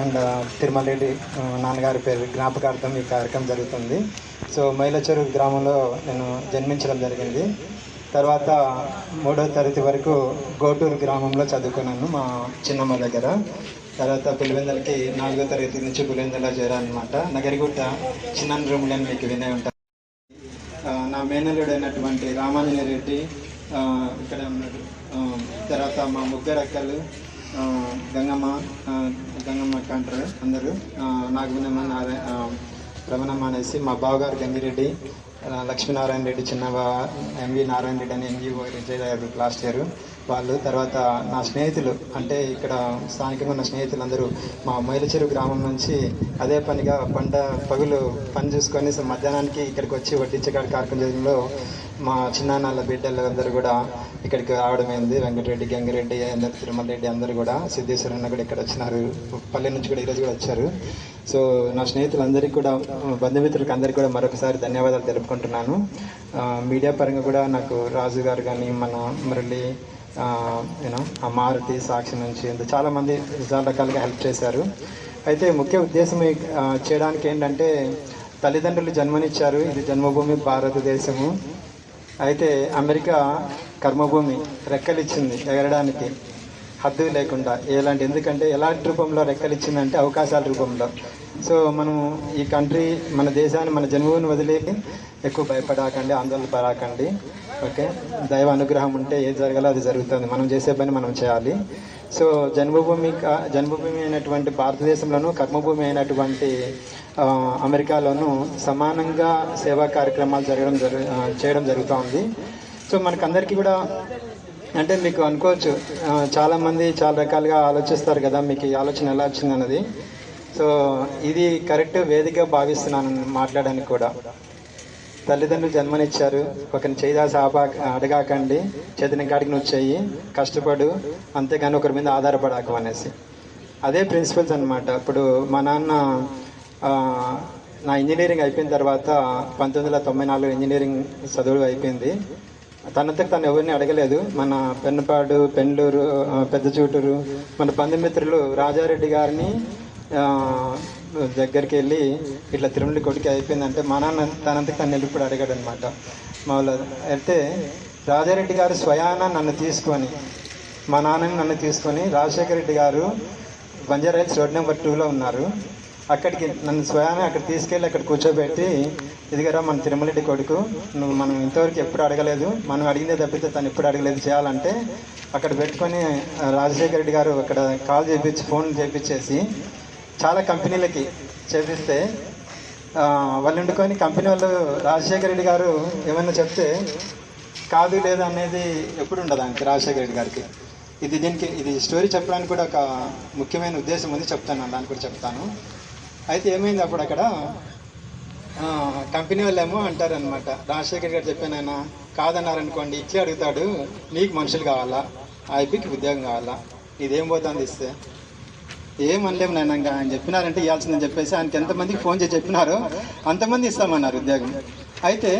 And Tirumala Reddy నాన్నగారి పేరు జ్ఞాపకార్థం ఈ కార్యక్రమం జరుగుతుంది. సో మైలచెరు గ్రామంలో నేను జన్మించడం జరిగింది. తర్వాత మూడో తరగతి వరకు గోటూరు గ్రామంలో చదువుకున్నాను మా చిన్నమ్మ దగ్గర. తర్వాత పులివెందలకి నాలుగో తరగతి నుంచి పులివెందల చేరానమాట నగరిగుట్ట చిన్న రూమ్లో మీకు వినే ఉంటాను నా మేనల్లుడు అయినటువంటి రెడ్డి ఇక్కడ ఉన్నాడు తర్వాత మా ముగ్గురు అక్కలు గంగమ్మ గంగమ్మ కంటారు అంటారు అందరూ. ఆ, నాగవినమ్మ నారాయణ రమణమ్మ అనేసి మా బావగారు గంగిరెడ్డి లక్ష్మీనారాయణ రెడ్డి చిన్నబా ఎంవి నారాయణ రెడ్డి అని ఎంవి రిటైర్ అయ్యారు లాస్ట్ ఇయర్. వాళ్ళు తర్వాత నా స్నేహితులు అంటే ఇక్కడ స్థానికంగా ఉన్న స్నేహితులందరూ మా మైలచెరు గ్రామం నుంచి అదే పనిగా పంట పగులు పని చూసుకొని మధ్యాహ్నానికి ఇక్కడికి వచ్చి వడ్డించే కాడ కార్యక్రమంలో మా చిన్నాన్నల బిడ్డలు అందరూ కూడా ఇక్కడికి రావడం అయింది వెంకటరెడ్డి గంగిరెడ్డి అందరు తిరుమల రెడ్డి అందరూ కూడా సిద్ధేశ్వర కూడా ఇక్కడ వచ్చినారు. పల్లె నుంచి కూడా ఈరోజు కూడా వచ్చారు. సో నా స్నేహితులందరికీ కూడా బంధుమిత్రులకు అందరికీ కూడా మరొకసారి ధన్యవాదాలు తెలుపుకుంటున్నాను. మీడియా పరంగా కూడా నాకు రాజు గారు కానీ మన మురళి యూనో ఆ మారుతి సాక్షి నుంచి చాలామంది చాలా రకాలుగా హెల్ప్ చేశారు. అయితే ముఖ్య ఉద్దేశం చేయడానికి ఏంటంటే తల్లిదండ్రులు జన్మనిచ్చారు. ఇది జన్మభూమి భారతదేశము. అయితే అమెరికా కర్మభూమి రెక్కలిచ్చింది ఎగరడానికి. హద్దు లేకుండా. ఎలాంటి ఎందుకంటే ఎలాంటి రూపంలో రెక్కలిచ్చిందంటే అవకాశాల రూపంలో. సో మనం ఈ కంట్రీ మన దేశాన్ని మన జన్మభూమిని వదిలి ఎక్కువ భయపడకండి ఆందోళన పడకండి. ఓకే? దైవ అనుగ్రహం ఉంటే ఏది జరగాలో అది జరుగుతుంది. మనం చేసే పని మనం చేయాలి. సో జన్మభూమి జన్మభూమి అయినటువంటి భారతదేశంలోనూ కర్మభూమి అయినటువంటి అమెరికాలోనూ సమానంగా సేవా కార్యక్రమాలు జరగడం జరు చేయడం జరుగుతూ ఉంది సో మనకందరికీ కూడా అంటే మీకు అనుకోవచ్చు చాలామంది చాలా రకాలుగా ఆలోచిస్తారు కదా మీకు ఈ ఆలోచన ఎలా వచ్చింది అన్నది సో ఇది కరెక్ట్ వేదిక భావిస్తున్నాను మాట్లాడడానికి కూడా. తల్లిదండ్రులు జన్మనిచ్చారు. ఒకరిని చేదాసి ఆపా అడగాకండి. చేతిని కాడికి నువ్వు చెయ్యి. కష్టపడు. అంతేగాని ఒకరి మీద ఆధారపడాకు అనేసి. అదే ప్రిన్సిపల్స్ అనమాట ఇప్పుడు మా నాన్న నా ఇంజనీరింగ్ అయిపోయిన తర్వాత పంతొమ్మిది వందల తొంభై నాలుగు ఇంజనీరింగ్ చదువు అయిపోయింది. తనంతకు తను ఎవరిని అడగలేదు. మన పెన్నపాడు పెండ్లూరు పెద్ద చూటూరు మన బంధుమిత్రులు రాజారెడ్డి గారిని దగ్గరికి వెళ్ళి ఇట్లా తిరుమల కొడుకు అయిపోయిందంటే మా నాన్న తనంతకు తను వెళ్ళి ఇప్పుడు అడిగాడు అనమాట మామూలు అయితే రాజారెడ్డి గారు స్వయాన నన్ను తీసుకొని మా నాన్నని నన్ను తీసుకొని రాజశేఖర రెడ్డి గారు బంజారాయిల్స్ రోడ్ నెంబర్ టూలో ఉన్నారు. అక్కడికి నన్ను స్వయాన అక్కడ తీసుకెళ్ళి అక్కడ కూర్చోబెట్టి ఇదిగరా మన తిరుమలరెడ్డి కొడుకు నువ్వు మనం ఇంతవరకు ఎప్పుడు అడగలేదు మనం అడిగిందే తప్పితే తను ఎప్పుడు అడగలేదు చేయాలంటే అక్కడ పెట్టుకొని రాజశేఖర రెడ్డి గారు అక్కడ కాల్ చేపించి ఫోన్ చేపించేసి చాలా కంపెనీలకి చేపిస్తే వాళ్ళు వండుకొని కంపెనీ వాళ్ళు రాజశేఖర రెడ్డి గారు ఏమైనా చెప్తే కాదు లేదు అనేది ఎప్పుడు ఉండదు ఆయనకి రాజశేఖర రెడ్డి గారికి. ఇది దీనికి ఇది స్టోరీ చెప్పడానికి కూడా ఒక ముఖ్యమైన ఉద్దేశం ఉంది చెప్తాను దాన్ని కూడా చెప్తాను. అయితే ఏమైంది అప్పుడు అక్కడ? ఆ, కంపెనీ వాళ్ళేమో అంటారనమాట రాజశేఖర్ గారు చెప్పానైనా కాదన్నారనుకోండి ఇట్లే అడుగుతాడు నీకు మనుషులు కావాలా ఐపీకి ఉద్యోగం కావాలా ఇదేం పోతుంది ఇస్తే? ఏం అనలేము నాయన ఇంకా ఆయన చెప్పినారంటే ఇవ్వాల్సిందని చెప్పేసి ఆయనకి ఎంతమందికి ఫోన్ చేసి చెప్పినారో అంతమంది ఇస్తామన్నారు ఉద్యోగం. అయితే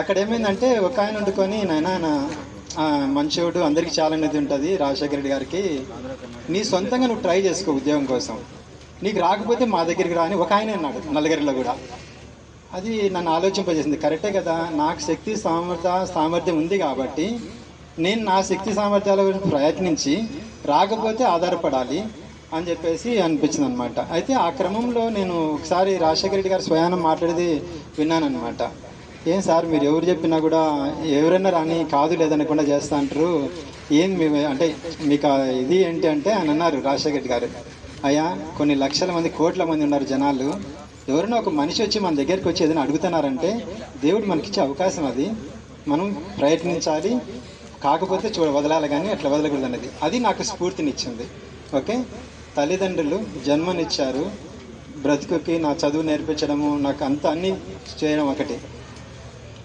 అక్కడ ఏమైందంటే ఒక ఆయన వండుకొని నాయన ఆయన మంచోడు అందరికీ చాలా అనేది ఉంటుంది రాజశేఖర రెడ్డి గారికి. నీ సొంతంగా నువ్వు ట్రై చేసుకో ఉద్యోగం కోసం. నీకు రాకపోతే మా దగ్గరికి రాని ఒక ఆయన అన్నాడు నల్లగిరిలో కూడా. అది నన్ను ఆలోచింపజేసింది. కరెక్టే కదా నాకు శక్తి సామర్థ్య సామర్థ్యం ఉంది కాబట్టి నేను నా శక్తి సామర్థ్యాల గురించి ప్రయత్నించి రాకపోతే ఆధారపడాలి. అని చెప్పేసి అనిపించింది అనమాట అయితే ఆ క్రమంలో నేను ఒకసారి రాజశేఖర రెడ్డి గారు స్వయానం మాట్లాడేది విన్నానమాట ఏం సార్ మీరు ఎవరు చెప్పినా కూడా ఎవరైనా రాని కాదు లేదనకుండా చేస్తా అంటారు. ఏం మీ అంటే మీకు ఇది ఏంటి అంటే అని అన్నారు రాజశేఖర రెడ్డి గారు. అయ్యా కొన్ని లక్షల మంది కోట్ల మంది ఉన్నారు జనాలు. ఎవరైనా ఒక మనిషి వచ్చి మన దగ్గరికి వచ్చి ఏదైనా అడుగుతున్నారంటే దేవుడు మనకిచ్చే అవకాశం అది. మనం ప్రయత్నించాలి. కాకపోతే చూడ వదలాలి కానీ అట్లా వదలకూడదు అనేది అది నాకు స్ఫూర్తినిచ్చింది. ఓకే? తల్లిదండ్రులు జన్మనిచ్చారు. బ్రతుకుకి నా చదువు నేర్పించడము నాకు అంత అన్నీ చేయడం ఒకటి.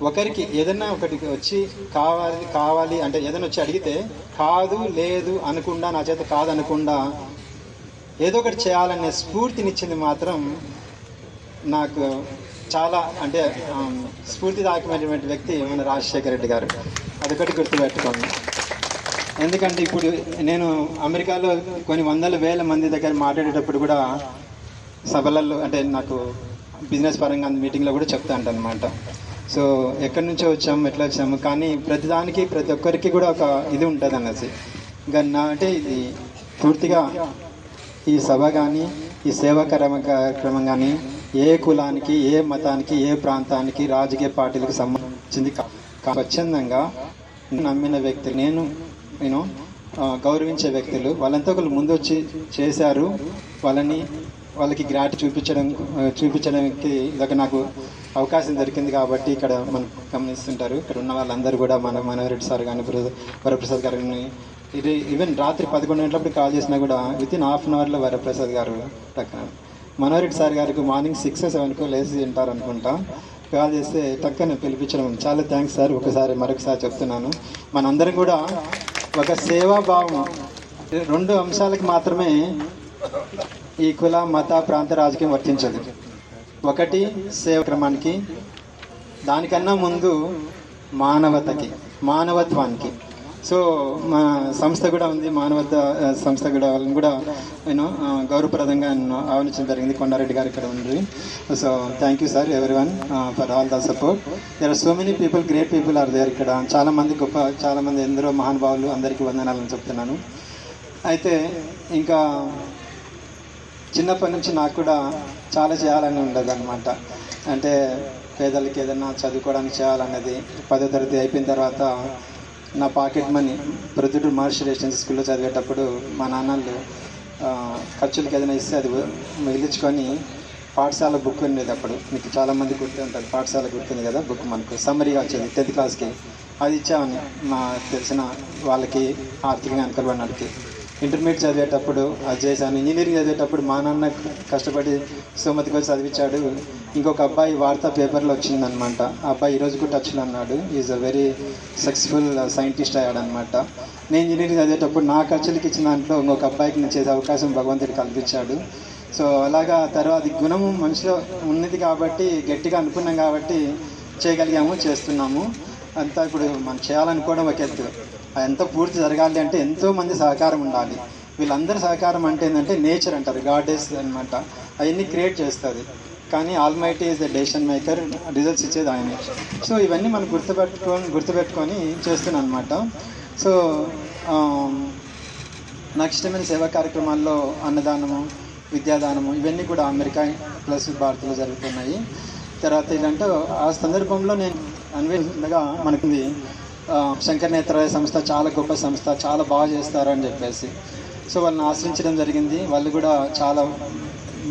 ఒకరికి ఏదైనా ఒకటి వచ్చి కావాలి కావాలి అంటే ఏదైనా వచ్చి అడిగితే కాదు లేదు అనకుండా నా చేత కాదు అనకుండా ఏదో ఒకటి చేయాలనే స్ఫూర్తినిచ్చింది మాత్రం నాకు చాలా అంటే ఆమ్, స్ఫూర్తిదాయకమైనటువంటి వ్యక్తి మన రాజశేఖర రెడ్డి గారు. అదొకటి గుర్తుపెట్టుకోండి. ఎందుకంటే ఇప్పుడు నేను అమెరికాలో కొన్ని వందల వేల మంది దగ్గర మాట్లాడేటప్పుడు కూడా సభలలో అంటే నాకు బిజినెస్ పరంగా మీటింగ్లో కూడా చెప్తా అనమాట సో ఎక్కడి నుంచో వచ్చాము ఎట్లా వచ్చాము కానీ ప్రతిదానికి ప్రతి ఒక్కరికి కూడా ఒక ఇది ఉంటుంది అన్నది. ఇంకా నా అంటే ఇది పూర్తిగా ఈ సభ కానీ ఈ సేవా కార్యక్రమ కార్యక్రమం కానీ ఏ కులానికి ఏ మతానికి ఏ ప్రాంతానికి రాజకీయ పార్టీలకు సంబంధించింది స్వచ్ఛందంగా నమ్మిన వ్యక్తి నేను నేను గౌరవించే వ్యక్తులు వాళ్ళంతా ఒకళ్ళు ముందు వచ్చి చేశారు. వాళ్ళని వాళ్ళకి గ్రాటి చూపించడం చూపించడానికి ఇదొక నాకు అవకాశం దొరికింది కాబట్టి ఇక్కడ మనం గమనిస్తుంటారు. ఇక్కడ ఉన్న వాళ్ళందరూ కూడా మన మనోహరెడ్డి సార్ కానీ వరప్రసాద్ గారు కానీ ఇది ఈవెన్ రాత్రి పదకొండు గంటలప్పుడు కాల్ చేసినా కూడా విత్ ఇన్ హాఫ్ అన్ అవర్లో వరప్రసాద్ గారు టక్కన. మనోహరెడ్డి సార్ గారికి మార్నింగ్ సిక్స్ సెవెన్కో లేచి తింటారు అనుకుంటా కాల్ చేస్తే టక్కన పిలిపించడం. చాలా థ్యాంక్స్ సార్. ఒకసారి మరొకసారి చెప్తున్నాను. మనందరం కూడా ఒక సేవాభావం రెండు అంశాలకు మాత్రమే ఈ కుల మత ప్రాంత రాజకీయం వర్తించదు. ఒకటి సేవ క్రమానికి దానికన్నా ముందు మానవతకి మానవత్వానికి. సో మా సంస్థ కూడా ఉంది మానవత సంస్థ కూడా వాళ్ళని కూడా నేను గౌరవప్రదంగా నేను జరిగింది. కొండారెడ్డి గారు ఇక్కడ ఉంది so thank you sir every one for all the support there are so many people great people are there ఇక్కడ. చాలామంది గొప్ప చాలామంది ఎందరో మహానుభావులు అందరికీ వందనాలని చెప్తున్నాను. అయితే ఇంకా చిన్నప్పటి నుంచి నాకు కూడా చాలా చేయాలని ఉండదు అనమాట అంటే పేదలకి ఏదైనా చదువుకోవడానికి చేయాలన్నది పదో తరగతి అయిపోయిన తర్వాత నా pocket money Proddatur Maharshi Residency స్కూల్లో చదివేటప్పుడు మా నాన్నలు ఆ, ఖర్చులకి ఏదైనా ఇస్తే అది మిగిలించుకొని పాఠశాల బుక్ ఉండేది అప్పుడు మీకు చాలామంది గుర్తు ఉంటుంది పాఠశాల గుర్తుంది కదా బుక్ మనకు సమ్మరీగా వచ్చేది టెన్త్ క్లాస్కి అది ఇచ్చామని మా తెలిసిన వాళ్ళకి ఆర్థికంగా వెనకబడినకి ఇంటర్మీడియట్ చదివేటప్పుడు అది చేశాను ఇంజనీరింగ్ చదివేటప్పుడు మా నాన్న కష్టపడి సోమతికి వచ్చి చదివించాడు. ఇంకొక అబ్బాయి వార్తా పేపర్లో వచ్చిందనమాట. ఆ అబ్బాయి ఈరోజు కూడా టచ్లో అన్నాడు is a very successful scientist అయ్యాడనమాట. నేను ఇంజనీరింగ్ చదివేటప్పుడు నా ఖర్చులకి ఇచ్చిన దాంట్లో ఇంకొక అబ్బాయికి నేను చేసే అవకాశం భగవంతుడు కల్పించాడు. సో అలాగా తర్వాత గుణము మనిషిలో ఉన్నది కాబట్టి గట్టిగా అనుకున్నాం కాబట్టి చేయగలిగాము చేస్తున్నాము. అంతా ఇప్పుడు మనం చేయాలనుకోవడం ఒక ఎత్తు. ఎంత పూర్తి జరగాలి అంటే ఎంతో మంది సహకారం ఉండాలి. వీళ్ళందరి సహకారం అంటే ఏంటంటే నేచర్ అంటారు గాడెస్ అనమాట అవన్నీ క్రియేట్ చేస్తుంది. కానీ Almighty is the decision maker results ఇచ్చేది ఆయనే. సో ఇవన్నీ మనం గుర్తుపెట్టుకొని గుర్తుపెట్టుకొని చేస్తున్నాను అనమాట సో నాకు ఇష్టమైన సేవా కార్యక్రమాల్లో అన్నదానము విద్యాదానము ఇవన్నీ కూడా అమెరికా ప్లస్ భారత్లో జరుగుతున్నాయి. తర్వాత ఏంటంటే ఆ సందర్భంలో నేను అన్వేషించగా మనకి శంకర్ నేత్రాలయ సంస్థ చాలా గొప్ప సంస్థ చాలా బాగా చేస్తారు అని చెప్పేసి. సో వాళ్ళని ఆశ్రయించడం జరిగింది. వాళ్ళు కూడా చాలా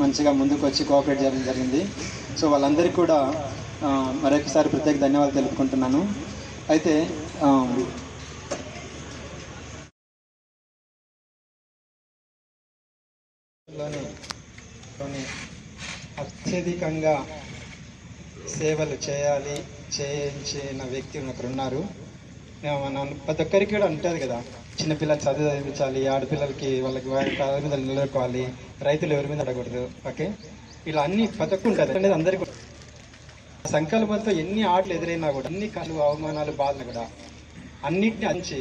మంచిగా ముందుకు వచ్చి కోఆపరేట్ చేయడం జరిగింది. సో వాళ్ళందరికీ కూడా మరొకసారి ప్రత్యేక ధన్యవాదాలు తెలుపుకుంటున్నాను. అయితే కొన్ని అత్యధికంగా సేవలు చేయాలి చేయించిన వ్యక్తి ఒకరున్నారు ప్రతి ఒక్కరికి కూడా ఉంటుంది కదా చిన్నపిల్లలు చదువు చదివించాలి ఆడపిల్లలకి వాళ్ళకి వారి మీద నిలబడుకోవాలి రైతులు ఎవరి మీద అడగకూడదు ఓకే? ఇలా అన్ని ప్రతి ఉంటుంది. అనేది అందరికీ సంకల్పంతో ఎన్ని ఆటలు ఎదురైనా కూడా అన్ని కళ్ళు అవమానాలు బాధలు కూడా అన్నిటిని అంచి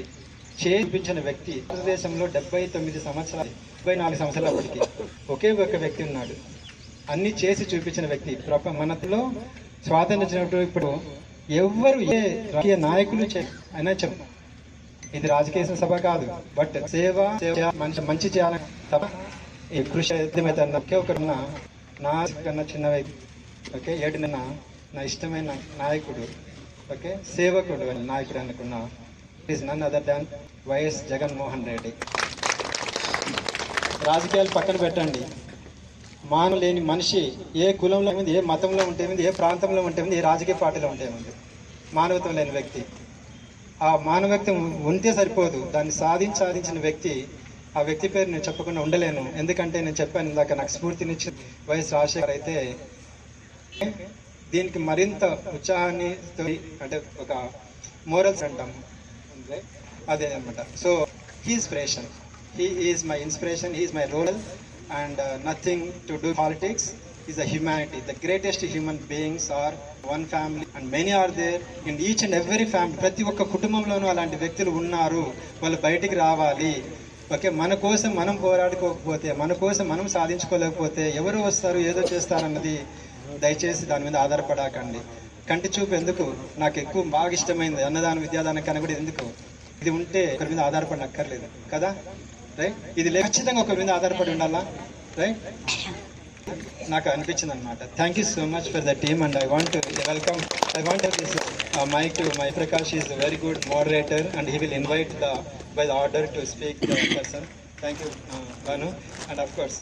చేపించిన వ్యక్తి భారతదేశంలో డెబ్బై తొమ్మిది సంవత్సరాలు డెబ్బై నాలుగు సంవత్సరాలప్పటికి ఒకే ఒక వ్యక్తి ఉన్నాడు. అన్ని చేసి చూపించిన వ్యక్తి. ప్రప మనలో స్వాతంత్రం ఇప్పుడు ఎవ్వరు ఏ రాజకీయ నాయకులు అయినా చెప్పు. ఇది రాజకీయ సభ కాదు. బట్ సేవ సేవ మంచి చేయాలని తప్ప ఈ కృషి ఏమైతే ఒకే ఒకరున్న నా కన్నా చిన్న వ్యక్తి ఓకే? ఏడు నా ఇష్టమైన నాయకుడు ఓకే? సేవకుడు నాయకుడు అనుకున్న is none other than YS Jaganmohan Reddy. రాజకీయాలు పక్కన పెట్టండి. మానవ లేని మనిషి ఏ కులంలో ఉంది ఏ మతంలో ఉంటే ఉంది ఏ ప్రాంతంలో ఉంటే ఉంది ఏ రాజకీయ పార్టీలో ఉంటే ఉంది మానవత్వం లేని వ్యక్తి. ఆ మానవత్వం ఉంటే సరిపోదు. దాన్ని సాధించి సాధించిన వ్యక్తి ఆ వ్యక్తి పేరు నేను చెప్పకుండా ఉండలేను. ఎందుకంటే నేను చెప్పాను ఇందాక నాకు స్ఫూర్తినిచ్చి వైఎస్ రాజశేఖర్ అయితే దీనికి మరింత ఉత్సాహాన్ని తో- అంటే ఒక మోరల్స్ అంటాం. అదే అనమాట so he inspiration he is my inspiration he is my role and nothing to do politics is a humanity. The greatest human beings are one family and many are there and each and every family ప్రతి ఒక్క కుటుంబంలోనూ అలాంటి వ్యక్తులు ఉన్నారు. వాళ్ళు బయటికి రావాలి. Okay మన కోసం మనం పోరాడుకోకపోతే మన కోసం మనం సాధించుకోలేకపోతే ఎవరు వస్తారు ఏదో చేస్తారన్నది దయచేసి దాని మీద ఆధారపడకండి. కంటి చూపు ఎందుకు? నాకు ఎక్కువ బాగా ఇష్టమైంది అన్నదానం విద్యాదానం కన్నా కూడా ఎందుకు? ఇది ఉంటే ఒకరి మీద ఆధారపడనక్కర్లేదు. కదా? రైట్? ఇది ఖచ్చితంగా ఒకరి మీద ఆధారపడి ఉండాలా? రైట్? నాకు అనిపించింది అనమాట thank you so much for the team and I want welcome I want this my to my Prakash is very good moderator and he will invite the by the order to speak the person thank you Bhanu and of course